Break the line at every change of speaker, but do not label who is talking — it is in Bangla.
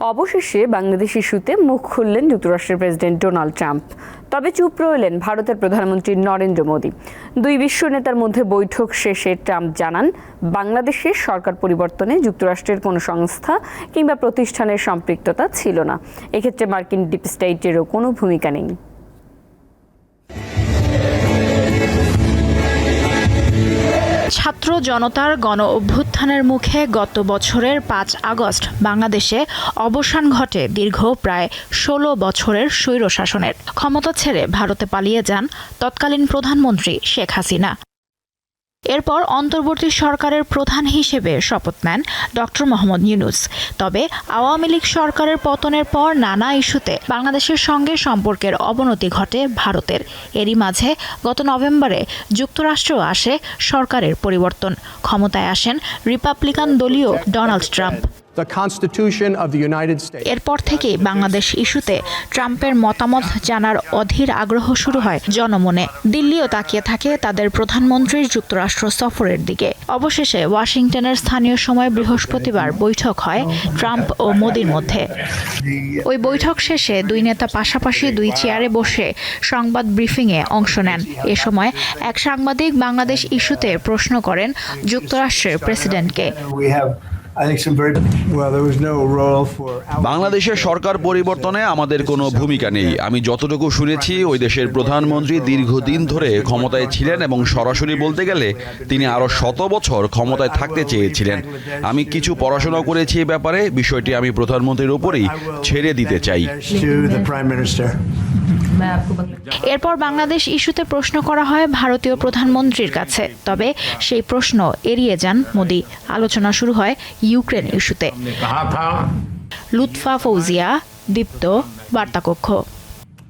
অবশেষে বাংলাদেশ ইস্যুতে মুখ খুললেন যুক্তরাষ্ট্রের প্রেসিডেন্ট ডোনাল্ড ট্রাম্প। তবে চুপ রইলেন ভারতের প্রধানমন্ত্রী নরেন্দ্র মোদী। দুই বিশ্ব নেতার মধ্যে বৈঠক শেষে ট্রাম্প জানান বাংলাদেশের সরকার পরিবর্তনে যুক্তরাষ্ট্রের কোনো সংস্থা কিংবা প্রতিষ্ঠানের সম্পৃক্ততা ছিল না। এক্ষেত্রে মার্কিন ডিপ স্টেটেরও কোনো ভূমিকা নেই।
ছাত্র জনতার গণ অভ্যুত্থানের মুখে গত বছরের পাঁচ আগস্ট বাংলাদেশে অবসান ঘটে দীর্ঘ প্রায় ষোলো বছরের স্বৈরশাসনের। ক্ষমতা ছেড়ে ভারতে পালিয়ে যান তৎকালীন প্রধানমন্ত্রী শেখ হাসিনা। এরপর অন্তর্বর্তী সরকারের প্রধান হিসেবে শপথ নেন ডক্টর মোহাম্মদ ইউনুস। তবে আওয়ামী লীগ সরকারের পতনের পর নানা ইস্যুতে বাংলাদেশের সঙ্গে সম্পর্কের অবনতি ঘটে ভারতের। এরই মাঝে গত নভেম্বরে যুক্তরাষ্ট্র আসে সরকারের পরিবর্তন। ক্ষমতায় আসেন রিপাবলিকান দলীয় Donald Trump.
The Constitution of the United States.
এরপর থেকেই বাংলাদেশ ইস্যুতে ট্রাম্পের মতামত জানার অধীর আগ্রহ শুরু হয় জনমনে। দিল্লিও তাকিয়ে থাকে তাদের প্রধানমন্ত্রীর যুক্তরাষ্ট্র সফরের দিকে। অবশেষে ওয়াশিংটনের স্থানীয় সময় বৃহস্পতিবার বৈঠক হয় ট্রাম্প ও মোদির মধ্যে। ওই বৈঠক শেষে দুই নেতা পাশাপাশি দুই চেয়ারে বসে সংবাদ ব্রিফিংয়ে অংশ নেন। এ সময় এক সাংবাদিক বাংলাদেশ ইস্যুতে প্রশ্ন করেন যুক্তরাষ্ট্রের প্রেসিডেন্টকে।
বাংলাদেশের সরকার পরিবর্তনে আমাদের কোনো ভূমিকা নেই। আমি যতটুকু শুনেছি ওই দেশের প্রধানমন্ত্রী দীর্ঘদিন ধরে ক্ষমতায় ছিলেন এবং সরাসরি বলতে গেলে তিনি আরও শত বছর ক্ষমতায় থাকতে চেয়েছিলেন। আমি কিছু পড়াশোনা করেছি এ ব্যাপারে। বিষয়টি আমি প্রধানমন্ত্রীর উপরেই ছেড়ে দিতে চাই।
এরপর বাংলাদেশ ইস্যুতে প্রশ্ন করা হয় ভারতীয় প্রধানমন্ত্রীর কাছে। তবে সেই প্রশ্ন এড়িয়ে যান মোদি। আলোচনা শুরু হয় ইউক্রেন ইস্যুতে। লুৎফা ফৌজিয়া দীপ্ত বার্তাকক্ষ।